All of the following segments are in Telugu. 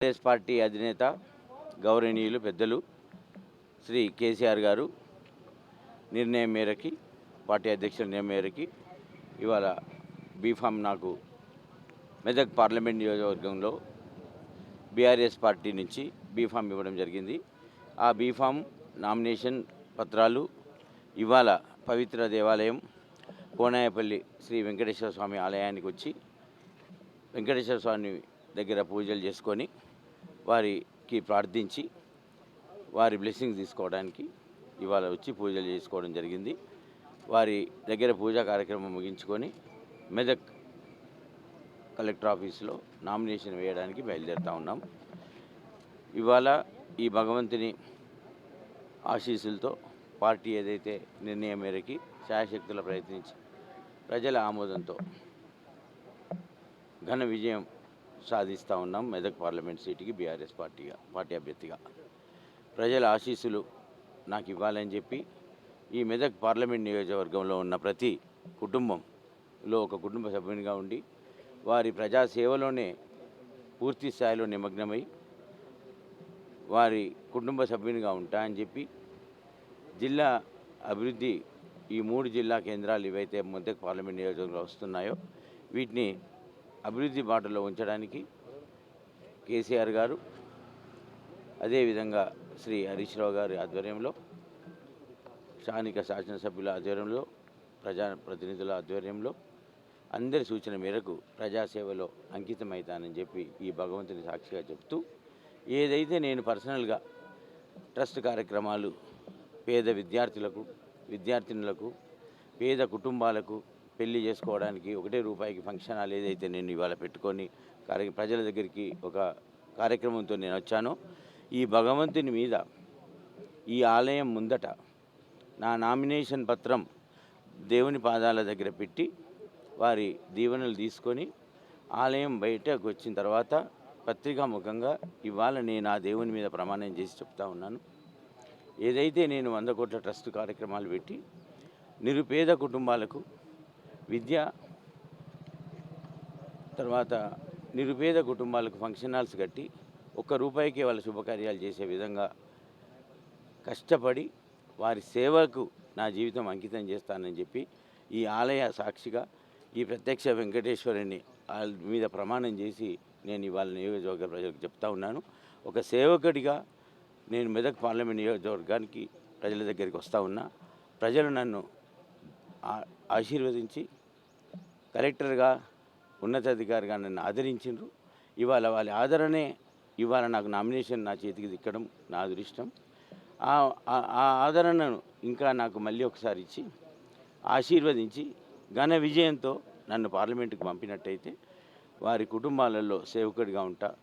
కాంగ్రెస్ పార్టీ అధినేత గౌరవనీయులు పెద్దలు శ్రీ కేసీఆర్ గారు నిర్ణయం మేరకి పార్టీ అధ్యక్షుల నిర్ణయం మేరకి ఇవాళ బీఫామ్ నాకు మెదక్ పార్లమెంట్ నియోజకవర్గంలో బీఆర్ఎస్ పార్టీ నుంచి బీఫామ్ ఇవ్వడం జరిగింది. ఆ బీఫామ్ నామినేషన్ పత్రాలు ఇవాళ పవిత్ర దేవాలయం కోనాయపల్లి శ్రీ వెంకటేశ్వర స్వామి ఆలయానికి వచ్చి వెంకటేశ్వర స్వామి దగ్గర పూజలు చేసుకొని వారికి ప్రార్థించి వారి బ్లెస్సింగ్ తీసుకోవడానికి ఇవాళ వచ్చి పూజలు చేసుకోవడం జరిగింది. వారి దగ్గర పూజా కార్యక్రమం ముగించుకొని మెదక్ కలెక్టర్ ఆఫీసులో నామినేషన్ వేయడానికి బయలుదేరుతూ ఉన్నాం. ఇవాళ ఈ భగవంతుని ఆశీస్సులతో పార్టీ ఏదైతే నిర్ణయం మేరకి శాయశక్తుల ప్రయత్నించి ప్రజల ఆమోదంతో ఘన విజయం సాధిస్తూ ఉన్నాం మెదక్ పార్లమెంట్ సీటుకి బీఆర్ఎస్ పార్టీగా పార్టీ అభ్యర్థిగా. ప్రజల ఆశీస్సులు నాకు ఇవ్వాలని చెప్పి ఈ మెదక్ పార్లమెంట్ నియోజకవర్గంలో ఉన్న ప్రతి కుటుంబంలో ఒక కుటుంబ సభ్యునిగా ఉండి వారి ప్రజాసేవలోనే పూర్తి స్థాయిలో నిమగ్నమై వారి కుటుంబ సభ్యునిగా ఉంటా అని చెప్పి జిల్లా అభివృద్ధి ఈ మూడు జిల్లా కేంద్రాలు ఏవైతే మెదక్ పార్లమెంట్ నియోజకవర్గంలో వస్తున్నాయో వీటిని అభివృద్ధి బాటలో ఉంచడానికి కేసీఆర్ గారు అదేవిధంగా శ్రీ హరీష్ రావు గారి ఆధ్వర్యంలో స్థానిక శాసనసభ్యుల ఆధ్వర్యంలో ప్రజాప్రతినిధుల ఆధ్వర్యంలో అందరి సూచన మేరకు ప్రజాసేవలో అంకితమవుతానని చెప్పి ఈ భగవంతుని సాక్షిగా చెప్తూ ఏదైతే నేను పర్సనల్గా ట్రస్ట్ కార్యక్రమాలు పేద విద్యార్థులకు విద్యార్థినులకు పేద కుటుంబాలకు పెళ్ళి చేసుకోవడానికి ఒకటే రూపాయికి ఫంక్షన్ హాల్ ఏదైతే నేను ఇవాళ పెట్టుకొని కార్య ప్రజల దగ్గరికి ఒక కార్యక్రమంతో నేను వచ్చానో ఈ భగవంతుని మీద ఈ ఆలయం ముందట నా నామినేషన్ పత్రం దేవుని పాదాల దగ్గర పెట్టి వారి దీవెనలు తీసుకొని ఆలయం బయటకు వచ్చిన తర్వాత పత్రికా ముఖంగా ఇవాళ నేను ఆ దేవుని మీద ప్రమాణం చేసి చెప్తా ఉన్నాను. ఏదైతే నేను వంద కోట్ల ట్రస్ట్ కార్యక్రమాలు పెట్టి నిరుపేద కుటుంబాలకు విద్య తర్వాత నిరుపేద కుటుంబాలకు ఫంక్షన్ హాల్స్ కట్టి ఒక్క రూపాయికి వాళ్ళ శుభకార్యాలు చేసే విధంగా కష్టపడి వారి సేవకు నా జీవితం అంకితం చేస్తానని చెప్పి ఈ ఆలయ సాక్షిగా ఈ ప్రత్యక్ష వెంకటేశ్వరుని వాళ్ళ మీద ప్రమాణం చేసి నేను ఇవాళ నియోజకవర్గ ప్రజలకు చెప్తా ఉన్నాను. ఒక సేవకుడిగా నేను మెదక్ పార్లమెంట్ నియోజకవర్గానికి ప్రజల దగ్గరికి వస్తూ ఉన్నా. ప్రజలు నన్ను ఆ- ఆశీర్వదించి కలెక్టర్గా ఉన్నతాధికారిగా నన్ను ఆదరించిండ్రు. ఇవాళ వాళ్ళ ఆదరణే ఇవాళ నాకు నామినేషన్ నా చేతికి దిక్కడం నా అదృష్టం ఆ ఆ- ఆదరణను ఇంకా నాకు మళ్ళీ ఒకసారి ఇచ్చి ఆశీర్వదించి ఘన విజయంతో నన్ను పార్లమెంటుకు పంపినట్టయితే వారి కుటుంబాలలో సేవకుడిగా ఉంటా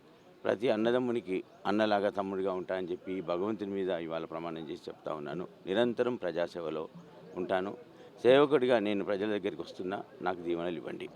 ప్రతి అన్నదమ్మునికి అన్నలాగా తమ్ముడిగా ఉంటా అని చెప్పి భగవంతుని మీద ఇవాళ ప్రమాణం చేసి చెప్తా ఉన్నాను. నిరంతరం ప్రజాసేవలో ఉంటాను. సేవకుడిగా నేను ప్రజల దగ్గరికి వస్తున్నా నాకు దీవెనలు ఇవ్వండి.